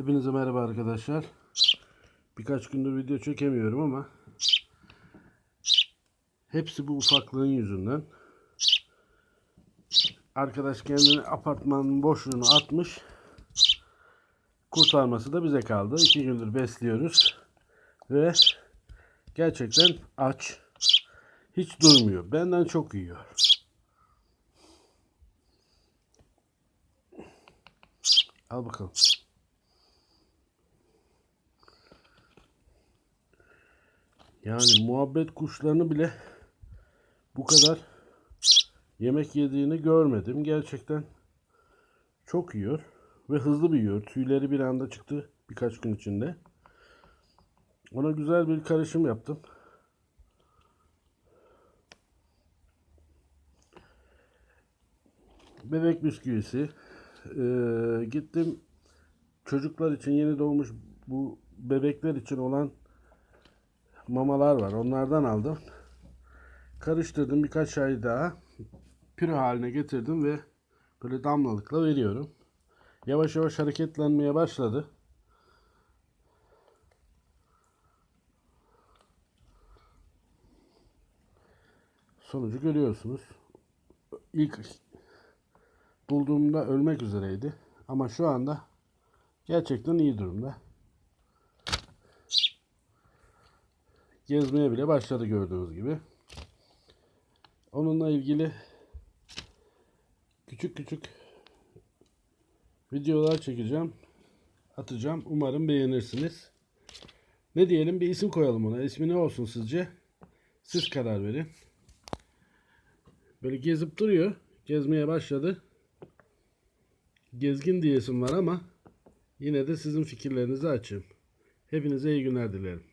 Hepinize merhaba arkadaşlar. Birkaç gündür video çekemiyorum ama hepsi bu ufaklığın yüzünden. Arkadaş kendini apartmanın boşluğuna atmış. Kurtarması da bize kaldı. İki gündür besliyoruz. Ve gerçekten aç. Hiç durmuyor. Benden çok yiyor. Al bakalım. Yani muhabbet kuşlarını bile bu kadar yemek yediğini görmedim. Gerçekten çok yiyor ve hızlı büyüyor. Tüyleri bir anda çıktı birkaç gün içinde. Ona güzel bir karışım yaptım. Bebek bisküvisi. Ee, gittim çocuklar için yeni doğmuş bu bebekler için olan mamalar var. Onlardan aldım. Karıştırdım birkaç ay daha. Püre haline getirdim ve böyle damlalıkla veriyorum. Yavaş yavaş hareketlenmeye başladı. Sonucu görüyorsunuz. İlk bulduğumda ölmek üzereydi. Ama şu anda gerçekten iyi durumda. Gezmeye bile başladı gördüğünüz gibi. Onunla ilgili küçük küçük videolar çekeceğim. Atacağım. Umarım beğenirsiniz. Ne diyelim bir isim koyalım ona. İsmi ne olsun sizce? Siz karar verin. Böyle gezip duruyor. Gezmeye başladı. Gezgin diyesim var ama yine de sizin fikirlerinizi açayım. Hepinize iyi günler dilerim.